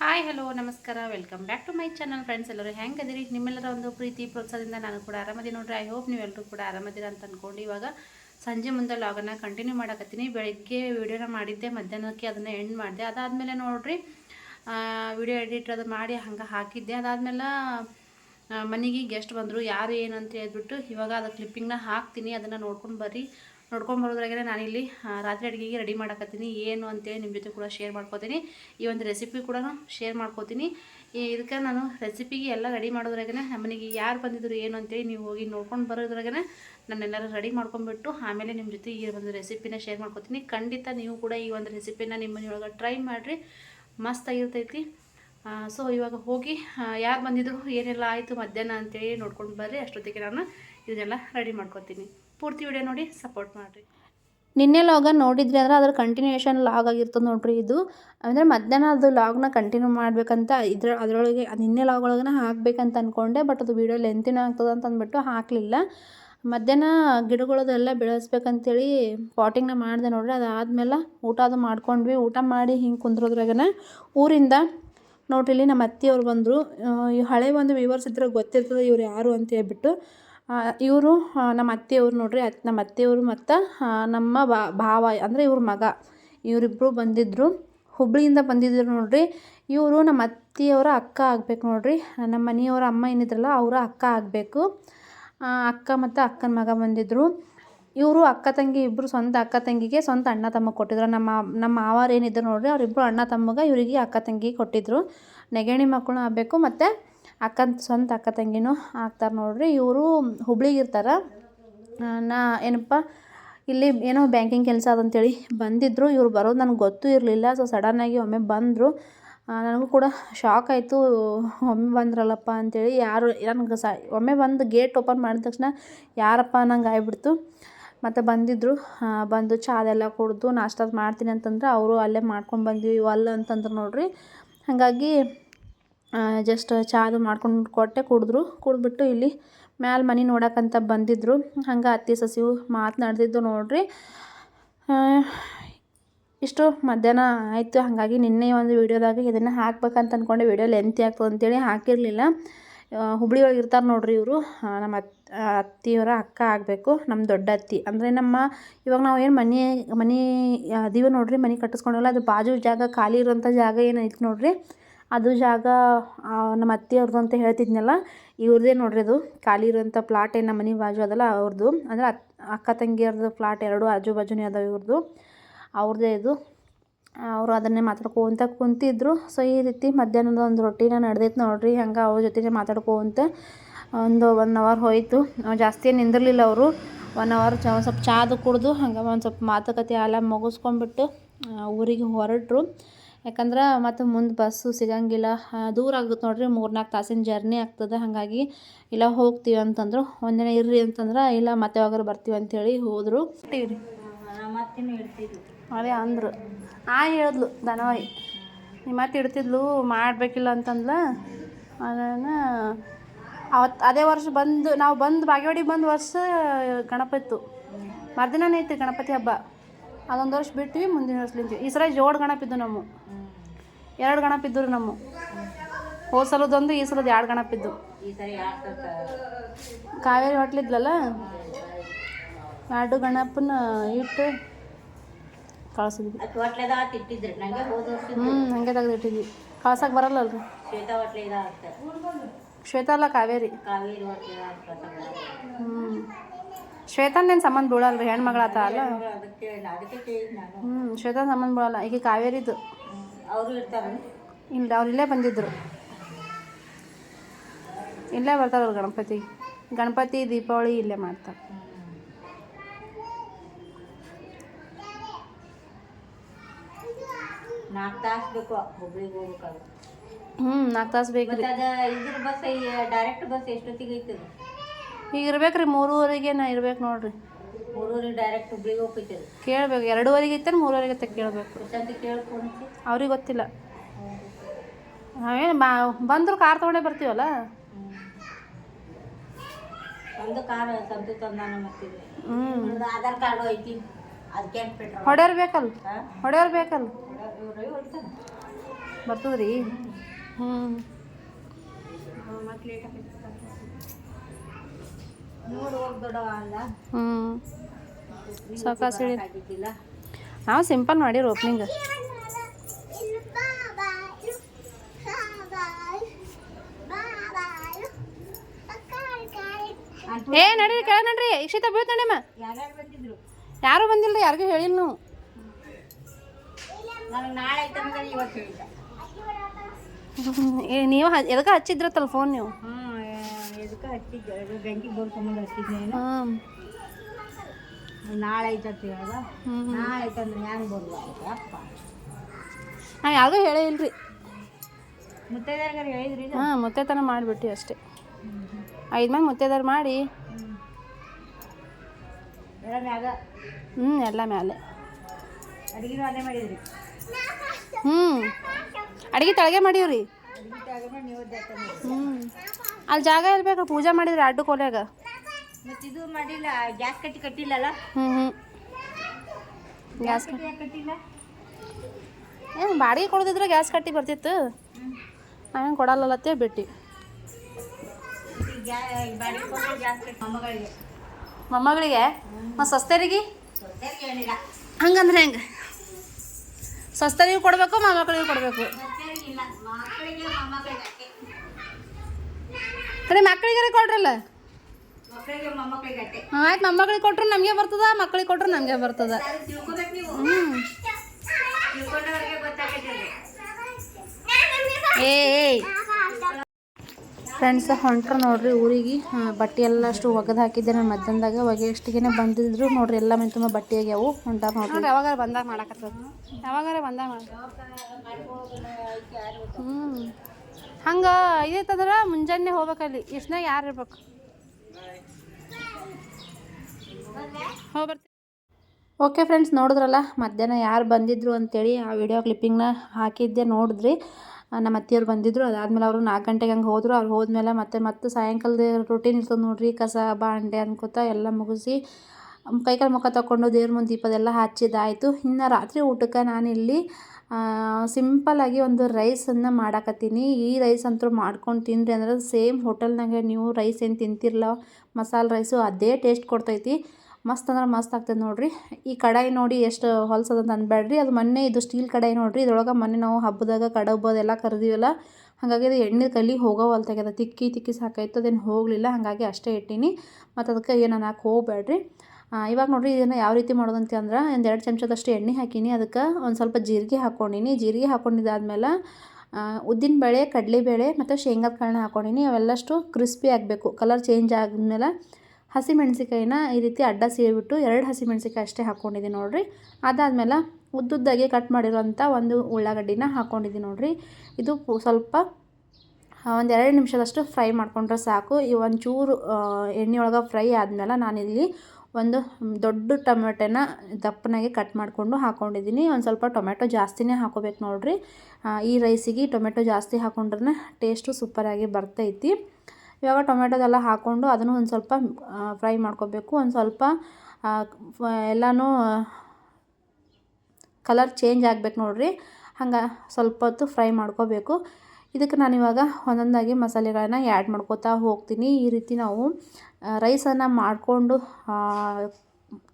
Hi, hello, ನಮಸ್ಕಾರ. Welcome back to my channel friends ಎಲ್ಲರೂ ಹೆಂಗೆ ಅದೀರಿ ನಿಮ್ಮೆಲ್ಲರ ಒಂದು ಪ್ರೀತಿ, ಪ್ರೋತ್ಸಾಹದಿಂದ ನಾನು ಕೂಡ ಆರಾಮದಿ ನೋಡ್ರಿ. ಐ ಹೋಪ್ ನೀವೆಲ್ಲರೂ ಕೂಡ ಆರಾಮದಿರ ಅಂತ ಅಂದ್ಕೊಂಡು ಇವಾಗ ಸಂಜೆ ಮುಂದೆ ಲಾಗನ್ನ ಕಂಟಿನ್ಯೂ ಮಾಡಕತ್ತೀನಿ. ಬೆಳಗ್ಗೆ ವೀಡಿಯೋನ ಮಾಡಿದ್ದೆ, ಮಧ್ಯಾಹ್ನಕ್ಕೆ ಅದನ್ನು ಎಂಡ್ ಮಾಡಿದೆ. ಅದಾದಮೇಲೆ ನೋಡ್ರಿ ವಿಡಿಯೋ ಎಡಿಟ್ ಅದು ಮಾಡಿ ಹಂಗೆ ಹಾಕಿದ್ದೆ. ಅದಾದಮೇಲೆ ಮನೆಗೆ ಗೆಸ್ಟ್ ಬಂದರು. ಯಾರು ಏನು ಅಂತ ಹೇಳ್ಬಿಟ್ಟು ಇವಾಗ ಅದು ಕ್ಲಿಪ್ಪಿಂಗ್ನ ಹಾಕ್ತೀನಿ. ಅದನ್ನು ನೋಡ್ಕೊಂಡು ಬರ್ರಿ. ನೋಡ್ಕೊಂಡು ಬರೋದ್ರಾಗೆ ನಾನಿಲ್ಲಿ ಆ, ರಾತ್ರಿ ಅಡುಗೆಗೆ ರೆಡಿ ಮಾಡಕತ್ತೀನಿ. ಏನು ಅಂತೇಳಿ ನಿಮ್ಮ ಜೊತೆ ಕೂಡ ಶೇರ್ ಮಾಡ್ಕೋತೀನಿ. ಈ ಒಂದು ರೆಸಿಪಿ ಕೂಡ ಶೇರ್ ಮಾಡ್ಕೋತೀನಿ. ಇದಕ್ಕೆ ನಾನು ರೆಸಿಪಿಗೆ ಎಲ್ಲ ರೆಡಿ ಮಾಡೋದ್ರಾಗೆ ನಮ್ಮನೆಗೆ ಯಾರು ಬಂದಿದ್ರು ಏನು ಅಂತೇಳಿ ನೀವು ಹೋಗಿ ನೋಡ್ಕೊಂಡು ಬರೋದ್ರಾಗೆ ನಾನೆಲ್ಲರೂ ರೆಡಿ ಮಾಡ್ಕೊಂಡ್ಬಿಟ್ಟು ಆಮೇಲೆ ನಿಮ್ಮ ಜೊತೆ ಈ ಒಂದು ರೆಸಿಪಿನ ಶೇರ್ ಮಾಡ್ಕೋತೀನಿ. ಖಂಡಿತ ನೀವು ಕೂಡ ಈ ಒಂದು ರೆಸಿಪಿನ ನಿಮ್ಮ ಮನೆಯೊಳಗೆ ಟ್ರೈ ಮಾಡಿರಿ. ಮಸ್ತಾಗಿರ್ತೈತಿ ಸೊ ಇವಾಗ ಹೋಗಿ ಯಾರು ಬಂದಿದ್ರು ಏನೆಲ್ಲ ಆಯಿತು ಮಧ್ಯಾಹ್ನ ಅಂತೇಳಿ ನೋಡ್ಕೊಂಡು ಬರ್ರಿ. ಅಷ್ಟೊತ್ತಿಗೆ ನಾನು ಇದನ್ನೆಲ್ಲ ರೆಡಿ ಮಾಡ್ಕೊತೀನಿ. ಪೂರ್ತಿ ವಿಡಿಯೋ ನೋಡಿ ಸಪೋರ್ಟ್ ಮಾಡಿರಿ. ನಿನ್ನೆ ಲಾಗ ನೋಡಿದ್ರಿ ಅಂದ್ರೆ ಅದ್ರ ಕಂಟಿನ್ಯೂಷನ್ ಲಾಗ್ ಆಗಿರ್ತದೆ ನೋಡ್ರಿ ಇದು. ಅಂದರೆ ಮಧ್ಯಾಹ್ನ ಅದು ಲಾಗ್ನ ಕಂಟಿನ್ಯೂ ಮಾಡ್ಬೇಕಂತ ಇದ್ರ, ಅದರೊಳಗೆ ಅದು ನಿನ್ನೆ ಲಾಗ್ ಒಳಗನ ಹಾಕ್ಬೇಕಂತ ಅನ್ಕೊಂಡೆ ಬಟ್ ಅದು ವಿಡಿಯೋ ಲೆಂತಿನ ಆಗ್ತದ ಅಂತ ಅಂದ್ಬಿಟ್ಟು ಹಾಕಲಿಲ್ಲ. ಮಧ್ಯಾಹ್ನ ಗಿಡಗಳದೆಲ್ಲ ಬೆಳೆಸ್ಬೇಕಂತೇಳಿ ಪಾಟಿಂಗ್ನ ಮಾಡಿದೆ ನೋಡ್ರಿ, ಅದಾದ್ಮೇಲೆ ಊಟ ಅದು ಮಾಡ್ಕೊಂಡ್ವಿ. ಊಟ ಮಾಡಿ ಹಿಂಗೆ ಕುಂದ್ರೋದ್ರಾಗನ ಊರಿಂದ ನೋಡ್ರಿ ಇಲ್ಲಿ ನಮ್ಮ ಅತ್ತಿಯವ್ರು ಬಂದರು. ಈ ಹಳೆ ಒಂದು ವಿವರ್ಸ್ ಇದ್ರೆ ಗೊತ್ತಿರ್ತದೆ ಇವ್ರು ಯಾರು ಅಂತ ಹೇಳ್ಬಿಟ್ಟು. ಇವರು ನಮ್ಮ ಅತ್ತೆಯವರು ನೋಡ್ರಿ, ಅತ್, ನಮ್ಮ ಅತ್ತೆಯವರು ಮತ್ತು ನಮ್ಮ ಭಾವ, ಅಂದರೆ ಇವ್ರ ಮಗ. ಇವರಿಬ್ಬರು ಬಂದಿದ್ದರು ಹುಬ್ಬಳ್ಳಿಯಿಂದ ಬಂದಿದ್ದರು ನೋಡ್ರಿ. ಇವರು ನಮ್ಮ ಅತ್ತೆಯವರ ಅಕ್ಕ ಆಗಬೇಕು ನೋಡ್ರಿ. ನಮ್ಮ ಮನೆಯವರ ಅಮ್ಮ ಏನಿದ್ರಲ್ಲ, ಅವರ ಅಕ್ಕ ಆಗಬೇಕು. ಅಕ್ಕ ಮತ್ತು ಅಕ್ಕನ ಮಗ ಬಂದಿದ್ದರು ಇವರು ಅಕ್ಕ ತಂಗಿ ಇಬ್ಬರು ಸ್ವಂತ ಅಕ್ಕ ತಂಗಿಗೆ ಸ್ವಂತ ಅಣ್ಣ ತಮ್ಮ ಕೊಟ್ಟಿದ್ರು. ನಮ್ಮ ನಮ್ಮ ಮಾವಾರು ಏನಿದ್ರು ನೋಡ್ರಿ ಅವರಿಬ್ಬರು ಅಣ್ಣ ತಮ್ಮಗ ಇವರಿಗೆ ಅಕ್ಕ ತಂಗಿ ಕೊಟ್ಟಿದ್ದರು ನೆಗಣಿ ಮಕ್ಕಳು ಆಗಬೇಕು, ಮತ್ತು ಅಕ್ಕನ ಸ್ವಂತ ಅಕ್ಕ ತಂಗಿನೂ ಆಗ್ತಾರೆ ನೋಡ್ರಿ. ಇವರು ಹುಬ್ಳಿಗೆ ಇರ್ತಾರೆ. ನಾ ಏನಪ್ಪ, ಇಲ್ಲಿ ಏನೋ ಬ್ಯಾಂಕಿಂಗ್ ಕೆಲಸ ಅದಂತೇಳಿ ಬಂದಿದ್ದರು ಇವ್ರು ಬರೋದು ನನಗೆ ಗೊತ್ತೂ ಇರಲಿಲ್ಲ. ಸೊ ಸಡನ್ನಾಗಿ ಒಮ್ಮೆ ಬಂದರು. ನನಗೂ ಕೂಡ ಶಾಕ್ ಆಯಿತು. ಒಮ್ಮೆ ಬಂದ್ರಲ್ಲಪ್ಪ ಅಂತೇಳಿ ಯಾರು, ನನಗೆ ಸ, ಒಮ್ಮೆ ಬಂದು ಗೇಟ್ ಓಪನ್ ಮಾಡಿದ ತಕ್ಷಣ ಯಾರಪ್ಪ ಅನ್ನಂಗೆ ಆಗಿಬಿಡ್ತು. ಮತ್ತು ಬಂದಿದ್ದರು ಬಂದು ಚಾದೆಲ್ಲ ಕುಡಿದು ನಾಷ್ಟ ಮಾಡ್ತೀನಿ ಅಂತಂದ್ರೆ ಅವರು ಅಲ್ಲೇ ಮಾಡ್ಕೊಂಡು ಬಂದ್ವಿ. ಇವಲ್ಲ ಅಂತಂದ್ರೆ ನೋಡ್ರಿ. ಹಾಗಾಗಿ ಜಸ್ಟ್ ಚಾದು ಮಾಡ್ಕೊಂಡು ಕೊಟ್ಟೆ ಕುಡಿದ್ರು. ಕುಡಿದ್ಬಿಟ್ಟು ಇಲ್ಲಿ ಮ್ಯಾಲೆ ಮನೆ ನೋಡಕ್ಕಂತ ಬಂದಿದ್ದರು ಹಂಗೆ ಅತ್ತೆ ಸಸಿವು ಮಾತನಾಡ್ತಿದ್ದು ನೋಡ್ರಿ. ಇಷ್ಟು ಮಧ್ಯಾಹ್ನ ಆಯಿತು. ಹಾಗಾಗಿ ನಿನ್ನೆ ಒಂದು ವೀಡಿಯೋದಾಗ ಇದನ್ನು ಹಾಕ್ಬೇಕಂತ ಅಂದ್ಕೊಂಡೆ ವೀಡಿಯೋ ಲೆಂತಿ ಆಗ್ತದೆ ಅಂತೇಳಿ ಹಾಕಿರಲಿಲ್ಲ. ಹುಬ್ಳಿ ಒಳಗೆ ಇರ್ತಾರೆ ನೋಡ್ರಿ ಇವರು. ನಮ್ಮ ಅತ್ ಅತ್ತಿಯವರ ಅಕ್ಕ ಆಗಬೇಕು. ನಮ್ಮ ದೊಡ್ಡ ಅತ್ತಿ. ಅಂದರೆ ನಮ್ಮ ಇವಾಗ ನಾವು ಏನು ಮನೆ ಮನೆ ಅದೀವಿ ನೋಡ್ರಿ. ಮನೆ ಕಟ್ಟಿಸ್ಕೊಂಡಲ್ಲ. ಅದು ಬಾಜು ಜಾಗ, ಖಾಲಿ ಇರೋಂಥ ಜಾಗ ಏನೈತೆ ನೋಡ್ರಿ. ಅದು ಜಾಗ ನಮ್ಮ ಅತ್ತೆಯವ್ರದ್ದು ಅಂತ ಹೇಳ್ತಿದ್ನಲ್ಲ, ಇವ್ರದ್ದೇ ನೋಡ್ರಿ ಅದು. ಖಾಲಿ ಇರುವಂಥ ಪ್ಲಾಟ್ ಏನು ನಮ್ಮ ಮನೆ ಬಾಜು ಅದಲ್ಲ ಅವ್ರದ್ದು. ಅಂದ್ರೆ ಅಕ್ಕ ತಂಗಿಯರ್ದು ಪ್ಲಾಟ್ ಎರಡು ಆಜು ಬಾಜುನೇ ಅದಾವೆ ಇವ್ರದ್ದು. ಅವ್ರದ್ದೇ ಇದು. ಅವರು ಅದನ್ನೇ ಮಾತಾಡ್ಕೊಂತ ಕುಂತಿದ್ರು. ಸೊ, ಈ ರೀತಿ ಮಧ್ಯಾಹ್ನದ ಒಂದು ರೊಟ್ಟಿನ ನಡೆದೈತೆ ನೋಡ್ರಿ, ಹಂಗೆ ಅವ್ರ ಜೊತೆಗೆ ಮಾತಾಡ್ಕೊಂತ ಒಂದು ಒನ್ ಅವರ್ ಹೋಯಿತು. ಜಾಸ್ತಿ ನಿಂದಿರಲಿಲ್ಲ ಅವರು. ಒನ್ ಅವರ್ ಚ, ಒಂದು ಸ್ವಲ್ಪ ಚಾದು ಕುಡಿದು, ಹಂಗೆ ಒಂದು ಸ್ವಲ್ಪ ಮಾತುಕತೆ ಎಲ್ಲ ಮುಗಿಸ್ಕೊಂಡ್ಬಿಟ್ಟು ಊರಿಗೆ ಹೊರಟರು. ಯಾಕಂದ್ರೆ ಮತ್ತು ಮುಂದೆ ಬಸ್ಸು ಸಿಗಂಗಿಲ್ಲ ದೂರ ಆಗುತ್ತೆ ನೋಡ್ರಿ ಮೂರ್ನಾಲ್ಕು ತಾಸಿನ ಜರ್ನಿ ಆಗ್ತದೆ. ಹಾಗಾಗಿ ಇಲ್ಲ ಹೋಗ್ತೀವಿ ಅಂತಂದ್ರು ಒಂದಿನ ಇರ್ರಿ ಅಂತಂದ್ರೆ ಇಲ್ಲ ಮತ್ತೆ ಯಾವಾಗಾರು ಬರ್ತೀವಿ ಅಂತೇಳಿ ಹೋದರು. ಅದೇ ಅಂದರು. ಆ ಹೇಳಿದ್ಲು ದನವಾಯಿ ನೀ ಮತ್ತೆ ಇಡ್ತಿದ್ಲು ಮಾಡಬೇಕಿಲ್ಲ ಅಂತಂದ್ಲ. ಅದನ್ನು ಅವತ್ತು ಅದೇ ವರ್ಷ ಬಂದು ನಾವು ಬಂದು ಬಾಗೇವಾಡಿಗೆ ಬಂದು ವರ್ಷ ಗಣಪತಿ ಮರ್ದಿನನೇ ಐತಿ ಗಣಪತಿ ಹಬ್ಬ. ಅದೊಂದು ವರ್ಷ ಬಿಟ್ವಿ ಮುಂದಿನ ವರ್ಷ ನಿಂತೀವಿ ಈ ಸಲ ಜೋಡು ಗಣಪ ಇದ್ದು ನಮ್ಮ. ಎರಡು ಗಣಪ ಇದ್ದರು ನಮ್ಮ. ಹೋದ ಸಲದೊಂದು ಈ ಸಲದ ಎರಡು ಗಣಪ ಇದ್ದು. ಕಾವೇರಿ ಹೊಟ್ಲಿದ್ಲಲ್ಲ ಎರಡು ಗಣಪನ ಇಟ್ಟು ಕಳ್ಸಿದ್ವಿ. ಹ್ಞೂ ಹಂಗೆ ತೆಗೆದಿಟ್ಟಿದ್ವಿ ಕಳ್ಸಕ್ಕೆ ಬರಲ್ಲ ಅಲ್ರಿ ಶ್ವೇತಾ ಅಲ್ಲ ಕಾವೇರಿ. ಹ್ಞೂ ಶ್ವೇತಾನೇನು ಸಂಬಂಧ ಬೀಳಲ್ಲ ರೀ ಹೆಣ್ಮಗಳಾತ ಅಲ್ಲ? ಅದಕ್ಕೆ ಅದಕ್ಕೆ ಕೇಳಿದ್ ನಾನು. ಹ್ಞೂ ಶ್ವೇತಾ ಸಂಬಂಧ ಬೀಳಲ್ಲ ಈಗ ಕಾವೇರಿದು. ಅವರು ಇರ್ತಾರೆ ಇಲ್ಲ ಅವ್ರು ಇಲ್ಲೇ ಬಂದಿದ್ದರು ಇಲ್ಲೇ ಬರ್ತಾರೆ ಅವ್ರು ಗಣಪತಿ. ಗಣಪತಿ ದೀಪಾವಳಿ ಇಲ್ಲೇ ಮಾಡ್ತಾರೆ. ನಾಲ್ಕು ತಾಸು ಬೇಕು ಹುಬ್ಳಿಗೆ ಹೋಗ್ಬೇಕಾದ್ರೆ. ಹ್ಞೂ ನಾಲ್ಕು ತಾಸು ಬೇಕು ರೀ ಅದ ಇದ್ರ ಬಸ್ ಡೈರೆಕ್ಟ್ ಬಸ್ ಎಷ್ಟೊತ್ತಿಗೆ ಐತದ? ಈಗ ಇರ್ಬೇಕು ರೀ ಮೂರುವರೆಗೆ ನಾ ಇರ್ಬೇಕು ನೋಡ್ರಿ. ಮೂರೂರಿಗೆ ಡೈರೆಕ್ಟ್ ಹುಬ್ಳಿಗೆ ಹೋಗ್ತೈತೆ ಕೇಳ್ಬೇಕು ಎರಡುವರೆಗೆ ಇತ್ತ ಮೂರುವರೆಗೆ ಐತೆ ಕೇಳಬೇಕು. ಅವ್ರಿಗೆ ಗೊತ್ತಿಲ್ಲ. ನಾವೇನು ಬಾ ಬಂದ್ರು ಕಾರ್ ತೊಗೊಂಡೇ ಬರ್ತೀವಲ್ಲ? ಒಂದು ಕಾರ್ ಸಂತು ತಂದಾನ ಮತ್ತಿದೆ ಹ್ಞೂ ಆಧಾರ್ ಕಾರ್ಡು ಐತಿ ಅದಕ್ಕೆ ಹೊಡೆಯೋರು ಬೇಕಲ್ಲ? ಹೊಡೆಯೋರು ಬೇಕಲ್ಲ? ಬರ್ತದ್ರಿ? ಹ್ಞೂ ಮತ್ತೆ ಲೇಟ್ ಹ್ಞೂ ಹೇಳಿ ನಾವು ಸಿಂಪಲ್ ಮಾಡಿರಿ ಓಪ್ನಿಂಗ್ ಏ ನಡೀರಿ ಕೇಳ ನಡ್ರಿ. ಇಕ್ಷಿತ ಬೀಳ್ತ ಬಂದಿದ್ರು? ಯಾರು ಬಂದಿಲ್ಲ ಯಾರಿಗೂ ಹೇಳಿಲ್ಲ ನಾವು. ಏ ನೀವು ಎದಕ್ಕೆ ಹಚ್ಚಿದ್ರತ್ತಲ್ಲ ಫೋನ್ ನೀವು? ಹ್ಞೂ ಎದಕ್ಕೆ ಹಚ್ಚಿದ್ದೆ. ಅದು ಬೆಂಕಿ ಬೋರ್ಕೊಂಬಂದು ಹಚ್ಚಿದ್ನೇನು ಹಾಂ. ನಾಳೆ ನಾಳೆ ಬರುವ ಅಪ್ಪ ಹೇಳೇ ಇಲ್ರಿ ಹೇಳಿದ್ರಿ ಹಾಂ ಮುತ್ತೈತನ ಮಾಡಿಬಿಟ್ಟು ಅಷ್ಟೇ. ಐದು ಮಂದಿ ಮುತ್ತೈದಾರು ಮಾಡಿ. ಹ್ಞೂ ಎಲ್ಲ ಮ್ಯಾಲೆ. ಅಡುಗೆನೂ ಅದೇ ಮಾಡಿದ್ರಿ? ಹ್ಞೂ ಅಡುಗೆ ತಳಗೆ ಮಾಡೀವ್ರಿ. ಹ್ಞೂ ಅಲ್ಲಿ ಜಾಗ ಇರ್ಬೇಕು ಪೂಜೆ ಮಾಡಿದ್ರೆ ಅಡ್ಡು ಕೊಲೆಯಾಗ ಮತ್ತೆ ಇದು ಮಾಡಿಲ್ಲ ಗ್ಯಾಸ್ ಕಟ್ಟಿ ಕಟ್ಟಿಲ್ಲಲ್ಲ? ಹ್ಞೂ ಹ್ಞೂ ಗ್ಯಾಸ್ ಕಟ್ಟಿ. ಯಾಕೆ ಕಟ್ಟಿಲ್ಲ ಏನು ಬಾಡಿಗೆ ಕೊಡದಿದ್ರೆ ಗ್ಯಾಸ್ ಕಟ್ಟಿ ಬರ್ತಿತ್ತು. ನಾವೇನು ಕೊಡಲ್ಲತ್ತೇ ಬಿಟ್ಟು. ಗ್ಯಾ ಬಾಡಿಗೆ ಕೊಟ್ಟು ಗ್ಯಾಸ್ ಕಟ್ಟಿ ಮೊಮ್ಮಗಳಿಗೆ. ಮೊಮ್ಮಗಳಿಗೆ? ಮತ್ತು ಸಸ್ತರಿಗೆ? ಹಂಗಂದ್ರೆ ಹೆಂಗೆ? ಸಸ್ತರಿಗೂ ಕೊಡಬೇಕು ಮೊಮ್ಮಕ್ಕಳಿಗೂ ಕೊಡಬೇಕು. ಕಡೆ ಮಕ್ಕಳಿಗಾರೆ ಕೊಡ್ರಲ್ಲ? ಆಯ್ತು ಮೊಮ್ಮಕ್ಳಿಗೆ ಕೊಟ್ರು ನಮಗೆ ಬರ್ತದ ಮಕ್ಕಳಿಗೆ ಕೊಟ್ರು ನಮಗೆ ಬರ್ತದ. ಏಯ್ ಫ್ರೆಂಡ್ಸ್ ಹೊಂಟ್ರು ನೋಡ್ರಿ ಊರಿಗೆ. ಬಟ್ಟೆ ಎಲ್ಲ ಅಷ್ಟು ಒಗೆದು ಹಾಕಿದ್ದೆ ನಾನು ಮಧ್ಯಾಹ್ನದಾಗ. ಒಗೆ ಅಷ್ಟಿಗೆ ಬಂದಿದ್ರು ನೋಡ್ರಿ ಎಲ್ಲ ಮನೆ ತುಂಬ ಬಟ್ಟೆ ಆಗ್ಯಾವು. ಹೊಂಟಾರ ನೋಡ್ರಿ. ಯಾವಾಗಾರ ಬಂದಾಗ ಮಾಡಕತ್ತದ. ಯಾವಾಗಾರ ಬಂದಾಗ ಮಾಡ ಹ್ಞೂ ಹಂಗೆ ಇದೈತಂದ್ರೆ ಮುಂಜಾನೆ ಹೋಗ್ಬೇಕಲ್ಲಿ ಇಷ್ಟನಾಗ ಯಾರು ಇರ್ಬೇಕು? ಹೋಗ್ಬರ್ತೀವಿ ಓಕೆ ಫ್ರೆಂಡ್ಸ್ ನೋಡಿದ್ರಲ್ಲ, ಮಧ್ಯಾಹ್ನ ಯಾರು ಬಂದಿದ್ರು ಅಂತೇಳಿ ಆ ವಿಡಿಯೋ ಕ್ಲಿಪ್ಪಿಂಗ್ನ ಹಾಕಿದ್ದೆ ನೋಡಿದ್ರಿ. ನಮ್ಮ ಅತ್ತೆಯವ್ರು ಬಂದಿದ್ರು, ಅದಾದಮೇಲೆ ಅವರು ನಾಲ್ಕು ಗಂಟೆಗೆ ಹಂಗೆ ಹೋದರು. ಅವ್ರು ಹೋದ್ಮೇಲೆ ಮತ್ತೆ ಮತ್ತೆ ಸಾಯಂಕಾಲದ ರೂಟೀನ್ ಇರ್ತದೆ ನೋಡ್ರಿ, ಕಸ, ಬಾಂಡೆ ಅನ್ಕೋತ ಎಲ್ಲ ಮುಗಿಸಿ ಕೈಕಾಲು ಮುಖ ತಗೊಂಡು ದೇವ್ರ ಮುಂದೆ ದೀಪದೆಲ್ಲ ಹಚ್ಚಿದ್ದಾಯಿತು ಇನ್ನು ರಾತ್ರಿ ಊಟಕ್ಕೆ ನಾನಿಲ್ಲಿ ಸಿಂಪಲಾಗಿ ಒಂದು ರೈಸನ್ನು ಮಾಡಾಕತ್ತೀನಿ. ಈ ರೈಸ್ ಅಂತೂ ಮಾಡ್ಕೊಂಡು ತಿಂದ್ರೆ ಅಂದ್ರೆ ಸೇಮ್ ಹೋಟೆಲ್ನಾಗೆ ನೀವು ರೈಸ್ ಏನು ತಿಂತಿರಲ್ಲ ಮಸಾಲೆ ರೈಸು ಅದೇ ಟೇಸ್ಟ್ ಕೊಡ್ತೈತಿ. ಮಸ್ತ್ ಅಂದ್ರೆ ಮಸ್ತ್ ಆಗ್ತದೆ ನೋಡಿರಿ. ಈ ಕಡಾಯಿ ನೋಡಿ ಎಷ್ಟು ಹೊಲ್ಸದಂತ ಅನ್ಬೇಡ್ರಿ ಅದು ಮೊನ್ನೆ ಇದು ಸ್ಟೀಲ್ ಕಡಾಯಿ ನೋಡಿರಿ. ಇದ್ರೊಳಗೆ ಮೊನ್ನೆ ನಾವು ಹಬ್ಬದಾಗ ಕಡಬೋದೆಲ್ಲ ಕರೆದಿವಲ್ಲ, ಹಾಗಾಗಿ ಅದು ಎಣ್ಣೆ ಕಲಿ ತೆಗೆದ ತಿಕ್ಕಿ ತಿಕ್ಕಿ ಸಾಕಾಯ್ತು. ಅದೇನು ಹೋಗಲಿಲ್ಲ. ಹಾಗಾಗಿ ಅಷ್ಟೇ ಇಟ್ಟೀನಿ. ಮತ್ತು ಅದಕ್ಕೆ ಏನು ಅನ್ನಕ್ಕೆ ಹೋಗ್ಬೇಡ್ರಿ ಇವಾಗ ನೋಡಿರಿ ಇದನ್ನು ಯಾವ ರೀತಿ ಮಾಡೋದಂತ ಅಂದ್ರೆ ಒಂದು ಎರಡು ಚಮಚದಷ್ಟು ಎಣ್ಣೆ ಹಾಕೀನಿ, ಅದಕ್ಕೆ ಒಂದು ಸ್ವಲ್ಪ ಜೀರಿಗೆ ಹಾಕ್ಕೊಂಡಿನಿ ಜೀರಿಗೆ ಹಾಕ್ಕೊಂಡಿದ್ದಾದ್ಮೇಲೆ ಕಡಲೆ ಕಡಲೆಬೇಳೆ ಮತ್ತು ಶೇಂಗಾದ ಕಾಳನ್ನ ಹಾಕ್ಕೊಂಡಿನಿ ಅವೆಲ್ಲಷ್ಟು ಕ್ರಿಸ್ಪಿ ಆಗಬೇಕು. ಕಲರ್ ಚೇಂಜ್ ಆದಮೇಲೆ ಹಸಿಮೆಣ್ಸಿಕಾಯಿನ ಈ ರೀತಿ ಅಡ್ಡ ಸೀಳಿಬಿಟ್ಟು ಎರಡು ಹಸಿಮೆಣ್ಸಿಕಾಯಿ ಅಷ್ಟೇ ಹಾಕ್ಕೊಂಡಿದ್ದೀನಿ ನೋಡಿರಿ. ಅದಾದಮೇಲೆ ಉದ್ದುದ್ದಾಗಿ ಕಟ್ ಮಾಡಿರೋಂಥ ಒಂದು ಉಳ್ಳಾಗಡ್ಡಿನ ಹಾಕ್ಕೊಂಡಿದ್ದೀನಿ ನೋಡಿರಿ. ಇದು ಸ್ವಲ್ಪ ಒಂದು ಎರಡು ನಿಮಿಷದಷ್ಟು ಫ್ರೈ ಮಾಡ್ಕೊಂಡ್ರೆ ಸಾಕು. ಈ ಒಂಚೂರು ಎಣ್ಣೆ ಒಳಗೆ ಫ್ರೈ ಆದಮೇಲೆ ನಾನಿಲ್ಲಿ ಒಂದು ದೊಡ್ಡ ಟೊಮೆಟೊನ ದಪ್ಪನಾಗಿ ಕಟ್ ಮಾಡಿಕೊಂಡು ಹಾಕ್ಕೊಂಡಿದ್ದೀನಿ ಒಂದು ಸ್ವಲ್ಪ ಟೊಮೆಟೊ ಜಾಸ್ತಿನೇ ಹಾಕೋಬೇಕು ನೋಡಿರಿ. ಈ ರೈಸಿಗೆ ಟೊಮೆಟೊ ಜಾಸ್ತಿ ಹಾಕೊಂಡ್ರೆ ಟೇಸ್ಟು ಸೂಪರಾಗಿ ಬರ್ತೈತಿ. ಇವಾಗ ಟೊಮೆಟೊದೆಲ್ಲ ಹಾಕ್ಕೊಂಡು ಅದನ್ನು ಒಂದು ಸ್ವಲ್ಪ ಫ್ರೈ ಮಾಡ್ಕೋಬೇಕು. ಒಂದು ಸ್ವಲ್ಪ ಎಲ್ಲನೂ, ಕಲರ್ ಚೇಂಜ್ ಆಗ್ಬೇಕು ನೋಡಿರಿ. ಹಂಗೆ ಸ್ವಲ್ಪ ಹೊತ್ತು ಫ್ರೈ ಮಾಡ್ಕೋಬೇಕು. ಇದಕ್ಕೆ ನಾನಿವಾಗ ಒಂದೊಂದಾಗಿ ಮಸಾಲೆಗಳನ್ನು ಆ್ಯಡ್ ಮಾಡ್ಕೋತಾ ಹೋಗ್ತೀನಿ. ಈ ರೀತಿ ನಾವು ರೈಸನ್ನು ಮಾಡಿಕೊಂಡು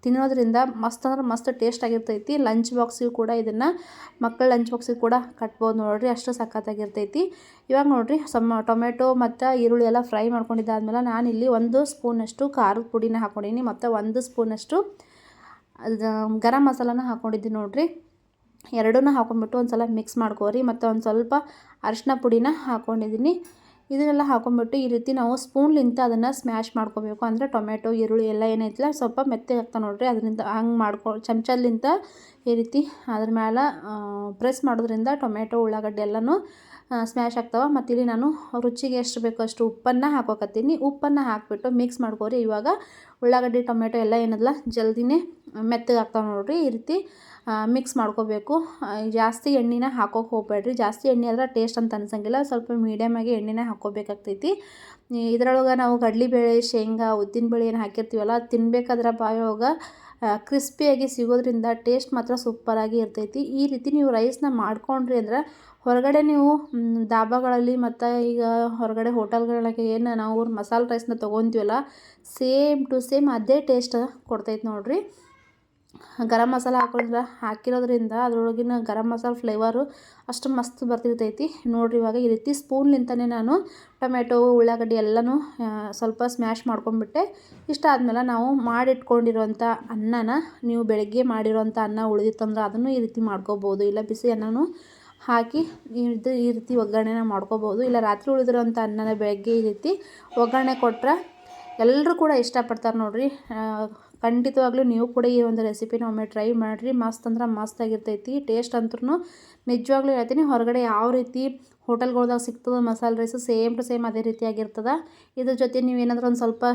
ತಿನ್ನೋದ್ರಿಂದ ಮಸ್ತ್ ಅಂದ್ರೆ ಮಸ್ತ್ ಟೇಸ್ಟ್ ಆಗಿರ್ತೈತಿ. ಲಂಚ್ ಬಾಕ್ಸಿಗೂ ಕೂಡ ಇದನ್ನು, ಮಕ್ಕಳ ಲಂಚ್ ಬಾಕ್ಸಿಗೆ ಕೂಡ ಕಟ್ಬೋದು ನೋಡ್ರಿ, ಅಷ್ಟು ಸಖತ್ತಾಗಿರ್ತೈತಿ. ಇವಾಗ ನೋಡಿರಿ, ಸಮ, ಟೊಮೆಟೊ ಮತ್ತು ಈರುಳ್ಳಿ ಎಲ್ಲ ಫ್ರೈ ಮಾಡ್ಕೊಂಡಿದ್ದಾದ್ಮೇಲೆ ನಾನಿಲ್ಲಿ ಒಂದು ಸ್ಪೂನಷ್ಟು ಖಾರದ ಪುಡಿನ ಹಾಕ್ಕೊಂಡಿನಿ ಮತ್ತು ಒಂದು ಸ್ಪೂನಷ್ಟು ಗರಂ ಮಸಾಲಾನ ಹಾಕ್ಕೊಂಡಿದ್ದೀನಿ ನೋಡ್ರಿ. ಎರಡನ್ನೂ ಹಾಕೊಂಡ್ಬಿಟ್ಟು ಒಂದು ಸಲ ಮಿಕ್ಸ್ ಮಾಡ್ಕೋರಿ, ಮತ್ತು ಒಂದು ಸ್ವಲ್ಪ ಅರಿಶಿನ ಪುಡಿನ ಹಾಕ್ಕೊಂಡಿದ್ದೀನಿ ಇದನ್ನೆಲ್ಲ ಹಾಕೊಂಡ್ಬಿಟ್ಟು ಈ ರೀತಿ ನಾವು ಸ್ಪೂನ್ಲಿಂತ ಅದನ್ನು ಸ್ಮ್ಯಾಶ್ ಮಾಡ್ಕೋಬೇಕು. ಅಂದರೆ ಟೊಮೆಟೊ ಈರುಳ್ಳಿ ಎಲ್ಲ ಏನೈತಿಲ್ಲ ಸ್ವಲ್ಪ ಮೆತ್ತೆ ಆಗ್ತಾ ನೋಡ್ರಿ. ಅದರಿಂದ ಹಂಗೆ ಮಾಡ್ಕೊ ಚಮಚಲ್ಲಿಂತ ಈ ರೀತಿ ಅದ್ರ ಮೇಲೆ ಪ್ರೆಸ್ ಮಾಡೋದ್ರಿಂದ ಟೊಮೆಟೊ ಉಳ್ಳಾಗಡ್ಡೆ ಎಲ್ಲನೂ ಸ್ಮ್ಯಾಶ್ ಆಗ್ತಾವೆ. ಮತ್ತು ಇಲ್ಲಿ ನಾನು ರುಚಿಗೆ ಎಷ್ಟು ಬೇಕೋ ಅಷ್ಟು ಉಪ್ಪನ್ನು ಹಾಕೋಕತ್ತೀನಿ. ಉಪ್ಪನ್ನು ಹಾಕಿಬಿಟ್ಟು ಮಿಕ್ಸ್ ಮಾಡ್ಕೋರಿ. ಇವಾಗ ಉಳ್ಳಾಗಡ್ಡಿ ಟೊಮೆಟೊ ಎಲ್ಲ ಏನದಲ್ಲ ಜಲ್ದಿನೇ ಮೆತ್ತಗೆ ಆಗ್ತಾವೆ ನೋಡ್ರಿ ಈ ರೀತಿ. ಮಿಕ್ಸ್ ಮಾಡ್ಕೋಬೇಕು. ಜಾಸ್ತಿ ಎಣ್ಣೆನ ಹಾಕೋಕೆ ಹೋಗ್ಬೇಡ್ರಿ. ಜಾಸ್ತಿ ಎಣ್ಣೆ ಆದ್ರೆ ಟೇಸ್ಟ್ ಅಂತ ಅನ್ಸಂಗಿಲ್ಲ. ಸ್ವಲ್ಪ ಮೀಡಿಯಮಾಗಿ ಎಣ್ಣೆನ ಹಾಕ್ಕೋಬೇಕಾಗ್ತೈತಿ. ಇದರೊಳಗೆ ನಾವು ಕಡಲೆಬೇಳೆ ಶೇಂಗಾ ಉದ್ದಿನಬೇಳೆ ಏನು ಹಾಕಿರ್ತೀವಲ್ಲ ತಿನ್ಬೇಕಾದ್ರೆ ಬಾಯೊಳಗೆ ಕ್ರಿಸ್ಪಿಯಾಗಿ ಸಿಗೋದ್ರಿಂದ ಟೇಸ್ಟ್ ಮಾತ್ರ ಸೂಪರಾಗಿ ಇರ್ತೈತಿ. ಈ ರೀತಿ ನೀವು ರೈಸ್ನ ಮಾಡ್ಕೊಂಡ್ರಿ ಅಂದ್ರೆ ಹೊರಗಡೆ ನೀವು ದಾಬಾಗಳಲ್ಲಿ ಮತ್ತು ಈಗ ಹೊರಗಡೆ ಹೋಟೆಲ್ಗಳಿಗೆ ಏನು ನಾವು ಮಸಾಲೆ ರೈಸ್ನ ತೊಗೊತೀವಲ್ಲ ಸೇಮ್ ಟು ಸೇಮ್ ಅದೇ ಟೇಸ್ಟ್ ಕೊಡ್ತೈತೆ ನೋಡಿರಿ. ಗರಂ ಮಸಾಲ ಹಾಕೋದ್ರ ಹಾಕಿರೋದ್ರಿಂದ ಅದರೊಳಗಿನ ಗರಂ ಮಸಾಲೆ ಫ್ಲೇವರು ಅಷ್ಟು ಮಸ್ತ್ ಬರ್ತಿರ್ತೈತಿ. ನೋಡಿರಿ ಇವಾಗ ಈ ರೀತಿ ಸ್ಪೂನ್ಲಿಂತನೇ ನಾನು ಟೊಮೆಟೊ ಉಳ್ಳಾಗಡ್ಡಿ ಎಲ್ಲನೂ ಸ್ವಲ್ಪ ಸ್ಮ್ಯಾಶ್ ಮಾಡ್ಕೊಂಡ್ಬಿಟ್ಟೆ. ಇಷ್ಟ ಆದಮೇಲೆ ನಾವು ಮಾಡಿಟ್ಕೊಂಡಿರೋಂಥ ಅನ್ನನ, ನೀವು ಬೆಳಗ್ಗೆ ಮಾಡಿರೋಂಥ ಅನ್ನ ಉಳಿದಿತ್ತಂದ್ರೆ ಅದನ್ನು ಈ ರೀತಿ ಮಾಡ್ಕೋಬೋದು. ಇಲ್ಲ ಬಿಸಿ ಅನ್ನನು ಹಾಕಿ ಇದು ಈ ರೀತಿ ಒಗ್ಗರಣೆನ ಮಾಡ್ಕೋಬೋದು. ಇಲ್ಲ ರಾತ್ರಿ ಉಳಿದಿರೋಂಥ ಅನ್ನನ ಬೆಳಗ್ಗೆ ಈ ರೀತಿ ಒಗ್ಗರಣೆ ಕೊಟ್ಟರೆ ಎಲ್ಲರೂ ಕೂಡ ಇಷ್ಟಪಡ್ತಾರೆ ನೋಡಿರಿ. ಖಂಡಿತವಾಗ್ಲೂ ನೀವು ಕೂಡ ಈ ಒಂದು ರೆಸಿಪಿನ ಒಮ್ಮೆ ಟ್ರೈ ಮಾಡಿರಿ. ಮಸ್ತ್ ಅಂದ್ರೆ ಮಸ್ತ್ ಆಗಿರ್ತೈತಿ. ಟೇಸ್ಟ್ ಅಂತೂ ನಿಜವಾಗ್ಲೂ ಹೇಳ್ತೀನಿ. ಹೊರಗಡೆ ಯಾವ ರೀತಿ ಹೋಟೆಲ್ಗಳ್ದಾಗ ಸಿಗ್ತದೆ ಮಸಾಲೆ ರೈಸು ಸೇಮ್ ಟು ಸೇಮ್ ಅದೇ ರೀತಿಯಾಗಿರ್ತದೆ ಇದ್ರ ಜೊತೆ ನೀವೇನಾದ್ರೂ ಒಂದು ಸ್ವಲ್ಪ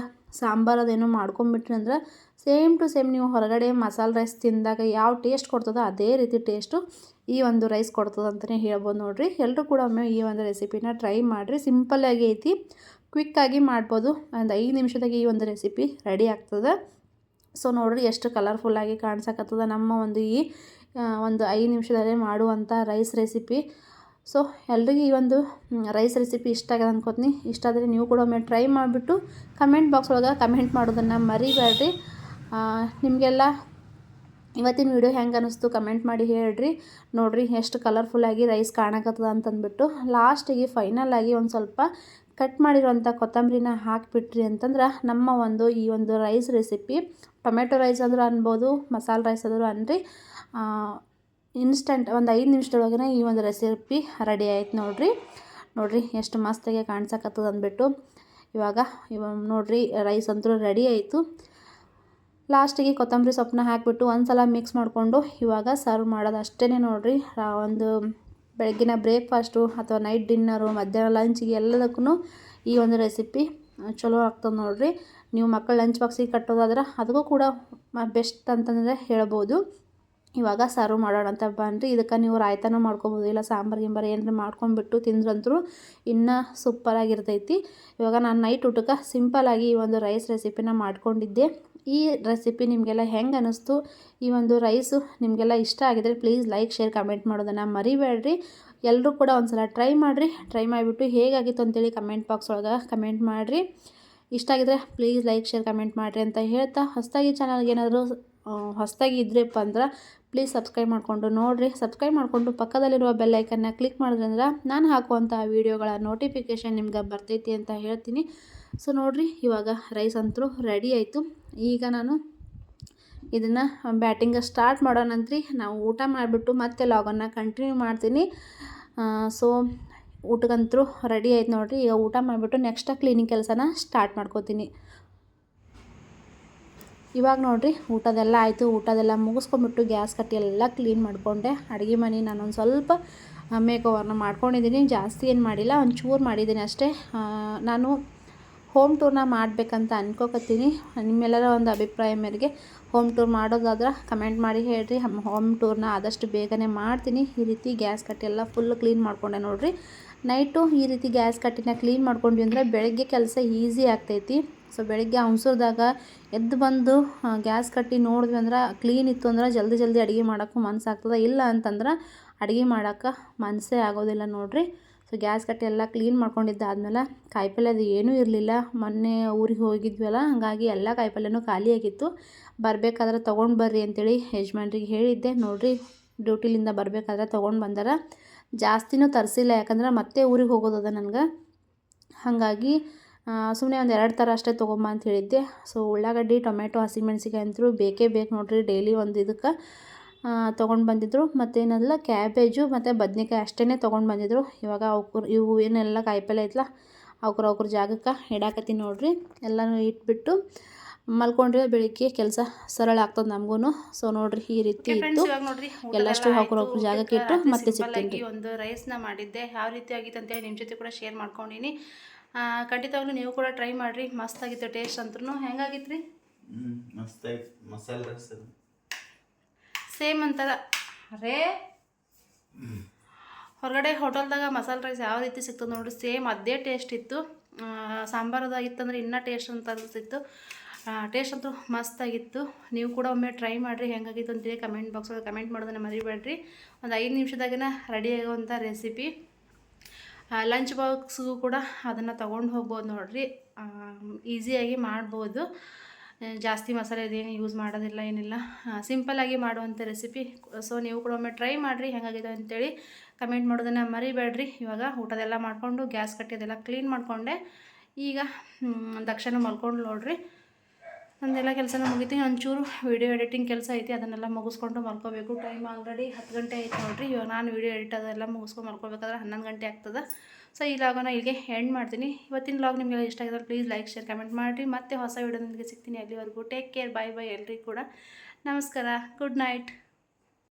ಸಾಂಬಾರು ಅದೇನೋ ಮಾಡ್ಕೊಂಬಿಟ್ರಿ ಅಂದ್ರೆ ಸೇಮ್ ಟು ಸೇಮ್ ನೀವು ಹೊರಗಡೆ ಮಸಾಲೆ ರೈಸ್ ತಿಂದಾಗ ಯಾವ ಟೇಸ್ಟ್ ಕೊಡ್ತದೋ ಅದೇ ರೀತಿ ಟೇಸ್ಟು ಈ ಒಂದು ರೈಸ್ ಕೊಡ್ತದೆ ಅಂತಲೇ ಹೇಳ್ಬೋದು ನೋಡಿರಿ. ಎಲ್ಲರೂ ಕೂಡ ಒಮ್ಮೆ ಈ ಒಂದು ರೆಸಿಪಿನ ಟ್ರೈ ಮಾಡಿರಿ. ಸಿಂಪಲ್ಲಾಗಿ ಐತಿ. ಕ್ವಿಕ್ಕಾಗಿ ಮಾಡ್ಬೋದು. ಒಂದು ಐದು ನಿಮಿಷದಾಗ ಈ ಒಂದು ರೆಸಿಪಿ ರೆಡಿ ಆಗ್ತದೆ. ಸೊ ನೋಡಿರಿ ಎಷ್ಟು ಕಲರ್ಫುಲ್ಲಾಗಿ ಕಾಣಿಸಕತ್ತದ ನಮ್ಮ ಒಂದು ಈ ಒಂದು ಐದು ನಿಮಿಷದಲ್ಲೇ ಮಾಡುವಂಥ ರೈಸ್ ರೆಸಿಪಿ ಸೊ ಎಲ್ರಿಗೂ ಈ ಒಂದು ರೈಸ್ ರೆಸಿಪಿ ಇಷ್ಟ ಆಗ್ಯದ ಅನ್ಕೋತೀನಿ. ಇಷ್ಟ ಆದರೆ ನೀವು ಕೂಡ ಒಮ್ಮೆ ಟ್ರೈ ಮಾಡಿಬಿಟ್ಟು ಕಮೆಂಟ್ ಬಾಕ್ಸ್ ಒಳಗೆ ಕಮೆಂಟ್ ಮಾಡೋದನ್ನು ಮರಿಬೇಡ್ರಿ. ನಿಮಗೆಲ್ಲ ಇವತ್ತಿನ ವಿಡಿಯೋ ಹೆಂಗೆ ಅನ್ನಿಸ್ತು ಕಮೆಂಟ್ ಮಾಡಿ ಹೇಳ್ರಿ. ನೋಡಿರಿ ಎಷ್ಟು ಕಲರ್ಫುಲ್ಲಾಗಿ ರೈಸ್ ಕಾಣಕತ್ತದ ಅಂತಂದ್ಬಿಟ್ಟು. ಲಾಸ್ಟಿಗೆ ಫೈನಲ್ ಆಗಿ ಒಂದು ಸ್ವಲ್ಪ ಕಟ್ ಮಾಡಿರೋಂಥ ಕೊತ್ತಂಬರಿನ ಹಾಕಿಬಿಟ್ರಿ ಅಂತಂದ್ರೆ ನಮ್ಮ ಒಂದು ಈ ಒಂದು ರೈಸ್ ರೆಸಿಪಿ ಟೊಮೆಟೊ ರೈಸ್ ಆದರೂ ಅನ್ಬೋದು ಮಸಾಲೆ ರೈಸ್ ಆದರೂ ಅನ್ರಿ. ಇನ್ಸ್ಟಂಟ್ ಒಂದು ಐದು ನಿಮಿಷದೊಳಗೇ ಈ ಒಂದು ರೆಸಿಪಿ ರೆಡಿ ಆಯ್ತು ನೋಡಿರಿ. ನೋಡಿರಿ ಎಷ್ಟು ಮಸ್ತಾಗೆ ಕಾಣ್ಸಕತ್ತದ ಅಂದ್ಬಿಟ್ಟು. ಇವಾಗ ಇವಾಗ ನೋಡಿರಿ ರೈಸ್ ಅಂತೂ ರೆಡಿ ಆಯಿತು. ಲಾಸ್ಟಿಗೆ ಕೊತ್ತಂಬರಿ ಸೊಪ್ಪನ್ನ ಹಾಕಿಬಿಟ್ಟು ಒಂದು ಸಲ ಮಿಕ್ಸ್ ಮಾಡಿಕೊಂಡು ಇವಾಗ ಸರ್ವ್ ಮಾಡೋದು ಅಷ್ಟೇ ನೋಡಿರಿ. ಒಂದು ಬೆಳಗ್ಗಿನ ಬ್ರೇಕ್ಫಾಸ್ಟು ಅಥವಾ ನೈಟ್ ಡಿನ್ನರು, ಮಧ್ಯಾಹ್ನ ಲಂಚಿಗೆ ಎಲ್ಲದಕ್ಕೂ ಈ ಒಂದು ರೆಸಿಪಿ ಚಲೋ ಆಗ್ತದೆ ನೋಡಿರಿ. ನೀವು ಮಕ್ಕಳು ಲಂಚ್ ಬಾಕ್ಸಿಗೆ ಕಟ್ಟೋದಾದ್ರೆ ಅದಕ್ಕೂ ಕೂಡ ಬೆಸ್ಟ್ ಅಂತಂದರೆ ಹೇಳ್ಬೋದು. ಇವಾಗ ಸರ್ವ್ ಮಾಡೋಣ ಅಂತ ಬನ್ನಿರಿ ಇದಕ್ಕೆ ನೀವು ರಾಯ್ತಾನೂ ಮಾಡ್ಕೊಬೋದು. ಇಲ್ಲ ಸಾಂಬಾರು ಗಿಂಬಾರು ಏನಾರು ಮಾಡ್ಕೊಂಡ್ಬಿಟ್ಟು ತಿಂದ್ರಂತೂ ಇನ್ನೂ ಸೂಪರಾಗಿರ್ತೈತಿ. ಇವಾಗ ನಾನು ನೈಟ್ ಊಟಕ್ಕೆ ಸಿಂಪಲ್ಲಾಗಿ ಈ ಒಂದು ರೈಸ್ ರೆಸಿಪಿನ ಮಾಡ್ಕೊಂಡಿದ್ದೆ. ಈ ರೆಸಿಪಿ ನಿಮಗೆಲ್ಲ ಹೆಂಗೆ ಅನ್ನಿಸ್ತು ಈ ಒಂದು ರೈಸು ನಿಮಗೆಲ್ಲ ಇಷ್ಟ ಆಗಿದ್ರೆ ಪ್ಲೀಸ್ ಲೈಕ್ ಶೇರ್ ಕಮೆಂಟ್ ಮಾಡೋದನ್ನು ಮರಿಬೇಡ್ರಿ. ಎಲ್ಲರೂ ಕೂಡ ಒಂದ್ಸಲ ಟ್ರೈ ಮಾಡಿರಿ. ಟ್ರೈ ಮಾಡಿಬಿಟ್ಟು ಹೇಗಾಗಿತ್ತು ಅಂತೇಳಿ ಕಮೆಂಟ್ ಬಾಕ್ಸ್ ಒಳಗೆ ಕಮೆಂಟ್ ಮಾಡಿರಿ. ಇಷ್ಟ ಆಗಿದ್ರೆ ಪ್ಲೀಸ್ ಲೈಕ್ ಶೇರ್ ಕಮೆಂಟ್ ಮಾಡಿರಿ ಅಂತ ಹೇಳ್ತಾ ಹೊಸದಾಗಿ ಚಾನಲ್ಗೆ ಏನಾದರೂ ಹೊಸದಾಗಿ ಇದ್ರಪ್ಪ ಅಂದ್ರೆ ಪ್ಲೀಸ್ ಸಬ್ಸ್ಕ್ರೈಬ್ ಮಾಡಿಕೊಂಡು ನೋಡಿರಿ. ಸಬ್ಸ್ಕ್ರೈಬ್ ಮಾಡಿಕೊಂಡು ಪಕ್ಕದಲ್ಲಿರುವ ಬೆಲ್ ಐಕನ್ನ ಕ್ಲಿಕ್ ಮಾಡಿದ್ರಂದ್ರೆ ನಾನು ಹಾಕುವಂಥ ವೀಡಿಯೋಗಳ ನೋಟಿಫಿಕೇಷನ್ ನಿಮ್ಗೆ ಬರ್ತೈತಿ ಅಂತ ಹೇಳ್ತೀನಿ. ಸೊ ನೋಡಿರಿ, ಇವಾಗ ರೈಸ್ ಅಂತೂ ರೆಡಿ ಆಯಿತು. ಈಗ ನಾನು ಇದನ್ನು ಬ್ಯಾಟಿಂಗ್ ಸ್ಟಾರ್ಟ್ ಮಾಡೋಣಂತ್ರಿ ನಾವು ಊಟ ಮಾಡಿಬಿಟ್ಟು ಮತ್ತೆ ಲಾಗನ್ನ ಕಂಟಿನ್ಯೂ ಮಾಡ್ತೀನಿ. ಸೊ ಊಟಕ್ಕಂತೂ ರೆಡಿ ಆಯ್ತು ನೋಡಿರಿ. ಈಗ ಊಟ ಮಾಡಿಬಿಟ್ಟು ನೆಕ್ಸ್ಟ್ ಕ್ಲೀನಿಂಗ್ ಕೆಲಸನ ಸ್ಟಾರ್ಟ್ ಮಾಡ್ಕೋತೀನಿ. ಇವಾಗ ನೋಡಿರಿ, ಊಟದೆಲ್ಲ ಆಯಿತು. ಊಟದೆಲ್ಲ ಮುಗಿಸ್ಕೊಂಬಿಟ್ಟು ಗ್ಯಾಸ್ ಕಟ್ಟಿ ಎಲ್ಲ ಕ್ಲೀನ್ ಮಾಡಿಕೊಂಡೆ. ಅಡುಗೆ ಮನೆ ನಾನೊಂದು ಸ್ವಲ್ಪ ಮೇಕ್ ಓವರ್ನ ಮಾಡ್ಕೊಂಡಿದ್ದೀನಿ ಜಾಸ್ತಿ ಏನು ಮಾಡಿಲ್ಲ, ಒಂಚೂರು ಮಾಡಿದ್ದೀನಿ ಅಷ್ಟೇ. ನಾನು ಹೋಮ್ ಟೂರ್ನ ಮಾಡಬೇಕಂತ ಅನ್ಕೋಕತ್ತೀನಿ. ನಿಮ್ಮೆಲ್ಲರ ಒಂದು ಅಭಿಪ್ರಾಯ ಮೇರೆಗೆ ಹೋಮ್ ಟೂರ್ ಮಾಡೋದಾದ್ರೆ ಕಮೆಂಟ್ ಮಾಡಿ ಹೇಳ್ರಿ. ಹೋಮ್ ಟೂರ್ನ ಆದಷ್ಟು ಬೇಗನೆ ಮಾಡ್ತೀನಿ. ಈ ರೀತಿ ಗ್ಯಾಸ್ ಕಟ್ಟಿ ಎಲ್ಲ ಫುಲ್ ಕ್ಲೀನ್ ಮಾಡ್ಕೊಂಡೆ ನೋಡಿರಿ. ನೈಟು ಈ ರೀತಿ ಗ್ಯಾಸ್ ಕಟ್ಟಿನ ಕ್ಲೀನ್ ಮಾಡ್ಕೊಂಡ್ವಿ ಅಂದರೆ ಬೆಳಗ್ಗೆ ಕೆಲಸ ಈಸಿ ಆಗ್ತೈತಿ. ಸೊ ಬೆಳಗ್ಗೆ ಅವಸರದಾಗ ಎದ್ದು ಬಂದು ಗ್ಯಾಸ್ ಕಟ್ಟಿ ನೋಡಿದ್ವಿ ಅಂದ್ರೆ ಕ್ಲೀನ್ ಇತ್ತು ಅಂದ್ರೆ ಜಲ್ದಿ ಜಲ್ದಿ ಅಡುಗೆ ಮಾಡೋಕ್ಕೂ ಮನಸ್ಸಾಗ್ತದೆ ಇಲ್ಲ ಅಂತಂದ್ರೆ ಅಡುಗೆ ಮಾಡೋಕ್ಕೆ ಮನಸ್ಸೇ ಆಗೋದಿಲ್ಲ ನೋಡಿರಿ. ಸೊ ಗ್ಯಾಸ್ ಕಟ್ಟೆ ಎಲ್ಲ ಕ್ಲೀನ್ ಮಾಡ್ಕೊಂಡಿದ್ದಾದ್ಮೇಲೆ ಕಾಯಿಪಲ್ಯ ಅದು ಏನೂ ಇರಲಿಲ್ಲ. ಮೊನ್ನೆ ಊರಿಗೆ ಹೋಗಿದ್ವಲ್ಲ, ಹಾಗಾಗಿ ಎಲ್ಲ ಕಾಯಿಪಲ್ಯನೂ ಖಾಲಿಯಾಗಿತ್ತು ಬರಬೇಕಾದ್ರೆ ತೊಗೊಂಡು ಬರ್ರಿ ಅಂತೇಳಿ ಯಜಮಾನ್ರಿಗೆ ಹೇಳಿದ್ದೆ. ನೋಡಿರಿ, ಡ್ಯೂಟಿಲಿಂದ ಬರಬೇಕಾದ್ರೆ ತೊಗೊಂಡು ಬಂದಾರ. ಜಾಸ್ತಿನೂ ತರಿಸಿಲ್ಲ, ಯಾಕಂದ್ರೆ ಮತ್ತೆ ಊರಿಗೆ ಹೋಗೋದದ ನನಗೆ. ಹಾಗಾಗಿ ಸುಮ್ಮನೆ ಒಂದು ಎರಡು ಥರ ಅಷ್ಟೇ ತೊಗೊಂಬ ಅಂತ ಹೇಳಿದ್ದೆ. ಸೊ ಉಳ್ಳಾಗಡ್ಡಿ ಟೊಮೆಟೊ ಹಸಿಮೆಣಸಿಕಾಯಿ ಅಂತೂ ಬೇಕೇ ಬೇಕು ನೋಡಿರಿ, ಡೈಲಿ ಒಂದು ಇದಕ್ಕೆ. ತೊಗೊಂಡು ಬಂದಿದ್ದರು ಮತ್ತೇನಲ್ಲ ಕ್ಯಾಬೇಜು ಮತ್ತು ಬದ್ನೆಕಾಯಿ ಅಷ್ಟೇ ತೊಗೊಂಡು ಬಂದಿದ್ದರು ಇವಾಗ ಅವ್ಕರು ಇವು ಏನೆಲ್ಲ ಕಾಯಿಪಲ್ಲೆ ಐತಲ್ಲ ಅವ್ರು ಅವ್ರ ಜಾಗಕ್ಕೆ ಇಡಾಕತ್ತೀನಿ ನೋಡಿರಿ. ಎಲ್ಲನೂ ಇಟ್ಬಿಟ್ಟು ಮಲ್ಕೊಂಡ್ರೆ ಬೆಳಿಗ್ಗೆ ಕೆಲಸ ಸರಳ ಆಗ್ತದೆ ನಮಗೂ ಸೊ ನೋಡ್ರಿ ಈ ರೀತಿ ಇತ್ತು. ಎಲ್ಲಷ್ಟು ಹಾಕೋರು ಜಾಗಕ್ಕೆ ಇಟ್ಟು ಮತ್ತೆ ಸಿಗ್ತೀನಿ. ಒಂದು ರೈಸ್ನ ಮಾಡಿದ್ದೆ. ಯಾವ ರೀತಿ ಆಗಿತ್ತು ಅಂತೇಳಿ ನಿಮ್ಮ ಜೊತೆ ಕೂಡ ಶೇರ್ ಮಾಡ್ಕೊಂಡಿನಿ. ಆ, ಖಂಡಿತವಾಗ್ಲೂ ನೀವು ಕೂಡ ಟ್ರೈ ಮಾಡಿರಿ. ಮಸ್ತಾಗಿತ್ತು ಟೇಸ್ಟ್ ಅಂತೂ ಹೆಂಗಾಗಿತ್ತು ರೀ ಮಸ್ತ್ ಆಯ್ತು ಮಸಾಲೆ ರೈಸ್. ಸೇಮ್ ಅಂತಾರ. ರೇ ಹೊರಗಡೆ ಹೋಟೆಲ್ದಾಗ ಮಸಾಲೆ ರೈಸ್ ಯಾವ ರೀತಿ ಸಿಕ್ತದೆ ನೋಡಿ ಸೇಮ್ ಅದೇ ಟೇಸ್ಟ್ ಇತ್ತು. ಸಾಂಬಾರದಾಗಿತ್ತಂದ್ರೆ ಇನ್ನೂ ಟೇಸ್ಟ್ ಅಂತ ಅನಿಸ್ತಿತ್ತು ಟೇಸ್ಟ್ ಅಂತೂ ಮಸ್ತಾಗಿತ್ತು. ನೀವು ಕೂಡ ಒಮ್ಮೆ ಟ್ರೈ ಮಾಡಿರಿ, ಹೆಂಗಾಗಿತ್ತು ಅಂತೇಳಿ ಕಮೆಂಟ್ ಬಾಕ್ಸಲ್ಲಿ ಕಮೆಂಟ್ ಮಾಡೋದನ್ನ ಮರಿಬೇಡ್ರಿ. ಒಂದು ಐದು ನಿಮಿಷದಾಗಿನ ರೆಡಿ ಆಗುವಂಥ ರೆಸಿಪಿ ಲಂಚ್ ಬಾಕ್ಸ್ಗೂ ಕೂಡ ಅದನ್ನು ತೊಗೊಂಡು ಹೋಗ್ಬೋದು ನೋಡಿರಿ. ಈಸಿಯಾಗಿ ಮಾಡ್ಬೋದು. ಜಾಸ್ತಿ ಮಸಾಲೆ ಇದೇನು ಯೂಸ್ ಮಾಡೋದಿಲ್ಲ, ಏನಿಲ್ಲ. ಸಿಂಪಲ್ಲಾಗಿ ಮಾಡುವಂಥ ರೆಸಿಪಿ ಸೊ ನೀವು ಕೂಡ ಒಮ್ಮೆ ಟ್ರೈ ಮಾಡಿರಿ, ಹೆಂಗಾಗಿದೆ ಅಂತೇಳಿ ಕಮೆಂಟ್ ಮಾಡೋದನ್ನು ಮರಿಬೇಡ್ರಿ. ಇವಾಗ ಊಟದೆಲ್ಲ ಮಾಡಿಕೊಂಡು ಗ್ಯಾಸ್ ಕಟ್ಟಿದೆಲ್ಲ ಕ್ಲೀನ್ ಮಾಡಿಕೊಂಡೆ. ಈಗ ದಕ್ಷಿಣ ಮಲ್ಕೊಂಡು ನೋಡ್ರಿ. ನಂದೆಲ್ಲ ಕೆಲಸನ ಮುಗಿತು. ಒಂಚೂರು ವೀಡಿಯೋ ಎಡಿಟಿಂಗ್ ಕೆಲಸ ಐತಿ, ಅದನ್ನೆಲ್ಲ ಮುಗಿಸ್ಕೊಂಡು ಮಲ್ಕೋಬೇಕು. ಟೈಮ್ ಆಲ್ರೆಡಿ ಹತ್ತು ಗಂಟೆ ಆಯ್ತು ನೋಡ್ರಿ. ಇವಾಗ ನಾನು ವೀಡಿಯೋ ಎಡಿಟ್ ಅದೆಲ್ಲ ಮುಗಿಸ್ಕೊಂಡು ಮಲ್ಕೋಬೇಕಾದ್ರೆ ಹನ್ನೊಂದು ಗಂಟೆ ಆಗ್ತದೆ. ಸೊ, ಈ ಲಾಗನ ಇಲ್ಲಿಗೆ ಎಂಡ್ ಮಾಡ್ತೀನಿ. ಇವತ್ತಿನ ಲಾಗ್ ನಿಮಗೆ ಇಷ್ಟ ಆಗಿದ್ರೆ ಪ್ಲೀಸ್ ಲೈಕ್ ಶೇರ್ ಕಮೆಂಟ್ ಮಾಡಿರಿ. ಮತ್ತೆ ಹೊಸ ವೀಡಿಯೋದೊಂದಿಗೆ ಸಿಗ್ತೀನಿ ಅಲ್ಲಿವರೆಗೂ. ಟೇಕ್ ಕೇರ್ ಬೈ ಬೈ ಎಲ್ರಿಗೂ ಕೂಡ. ನಮಸ್ಕಾರ. Good night